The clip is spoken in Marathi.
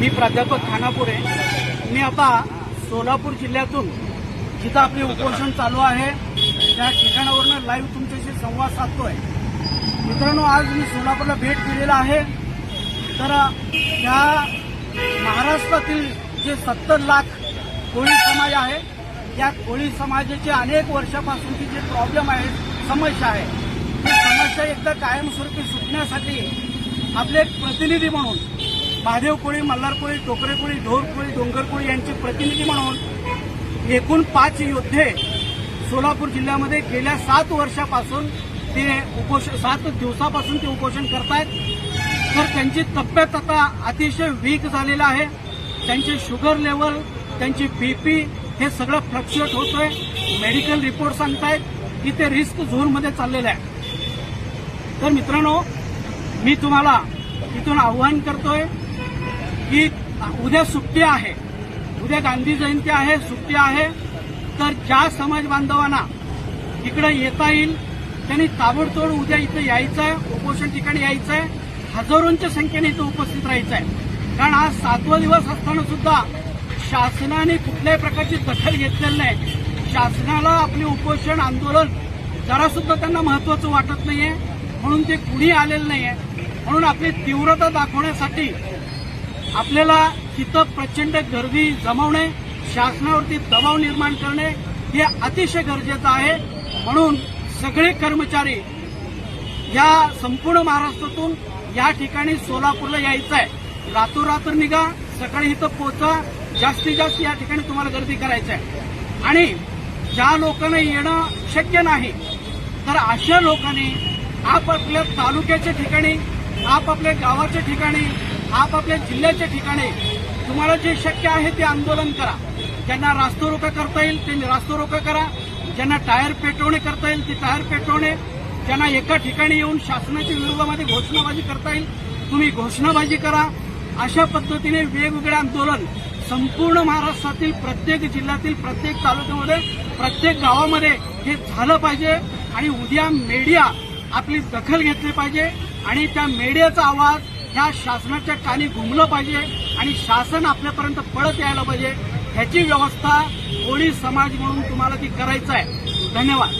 मी प्राध्यापक खानापुरे मी आता सोलापूर जिल्ह्यातून जिथं आपले उपोषण चालू आहे त्या ठिकाणावरनं लाईव्ह तुमच्याशी संवाद साधतोय. मित्रांनो आज मी सोलापूरला भेट दिलेला आहे. तर ह्या महाराष्ट्रातील जे सत्तर लाख कोळी समाज आहे या कोळी समाजाचे अनेक वर्षापासूनची जे प्रॉब्लेम आहे समस्या आहे ती समस्या एकदा कायमस्वरूपी सुटण्यासाठी आपले एक प्रतिनिधी म्हणून महादेव कोळी मल्हार कोळी टोकरे कोळी ढोर कोळी डोंगर कोळी यांचे प्रतिनिधी म्हणून एकूण पाच योद्धे सोलापूर जिल्ह्यामध्ये गेल्या सात वर्षापासून ते उपोषण सात दिवसापासून ते उपोषण करतायत. तर त्यांची तब्येत आता अतिशय वीक झालेलं आहे. त्यांचे शुगर लेवल त्यांची बीपी हे सगळं फ्लक्च्युएट होतोय. मेडिकल रिपोर्ट सांगतायत की ते रिस्क झोनमध्ये चाललेलं आहे तर मित्रांनो मी तुम्हाला इथून आव्हान करतोय की उद्या सुट्टी आहे. उद्या गांधी जयंती आहे सुट्टी आहे. तर ज्या समाज बांधवांना इकडे येता येईल त्यांनी ताबडतोड उद्या इथं यायचं आहे उपोषण ठिकाणी यायचं आहे हजारोंच्या संख्येने इथं उपस्थित राहायचं आहे कारण आज सातवा दिवस असताना सुद्धा शासनाने कुठल्याही प्रकारची दखल घेतलेली नाही. शासनाला आपले उपोषण आंदोलन जरा सुद्धा त्यांना महत्वाचं वाटत नाहीये. म्हणून ते कुणी आलेलं नाहीये. म्हणून आपली तीव्रता दाखवण्यासाठी आपल्याला तिथं प्रचंड गर्दी जमवणे शासनावरती दबाव निर्माण करणे हे अतिशय गरजेचं आहे. म्हणून सगळे कर्मचारी या संपूर्ण महाराष्ट्रातून या ठिकाणी सोलापूरला यायचं आहे रातोरात्र निघा सकाळी इथं पोचा जास्तीत जास्त या ठिकाणी तुम्हाला गर्दी करायचं आहे आणि ज्या लोकांना येणं शक्य नाही तर अशा लोकांनी आपापल्या तालुक्याच्या ठिकाणी आपापल्या गावाच्या ठिकाणी आपापल्या जिल्ह्याच्या ठिकाणी तुम्हाला जे शक्य आहे ते आंदोलन करा. ज्यांना रास्तरोका करता येईल त्यांनी रास्तरोका करा. ज्यांना टायर पेटवणे करता येईल ते टायर पेटवणे. ज्यांना एका ठिकाणी येऊन शासनाच्या विरोधामध्ये घोषणाबाजी करता येईल तुम्ही घोषणाबाजी करा. अशा पद्धतीने वेगवेगळे आंदोलन संपूर्ण महाराष्ट्रातील प्रत्येक जिल्ह्यातील प्रत्येक तालुक्यामध्ये प्रत्येक गावामध्ये हे झालं पाहिजे आणि उद्या मीडिया आपली दखल घेतली पाहिजे आणि त्या मीडियाचा आवाज ह्या शासनाच्या कानी घुमलं पाहिजे आणि शासन आपल्यापर्यंत पळत यायला पाहिजे. ह्याची व्यवस्था कोळी समाज म्हणून तुम्हाला ती करायचं आहे. धन्यवाद.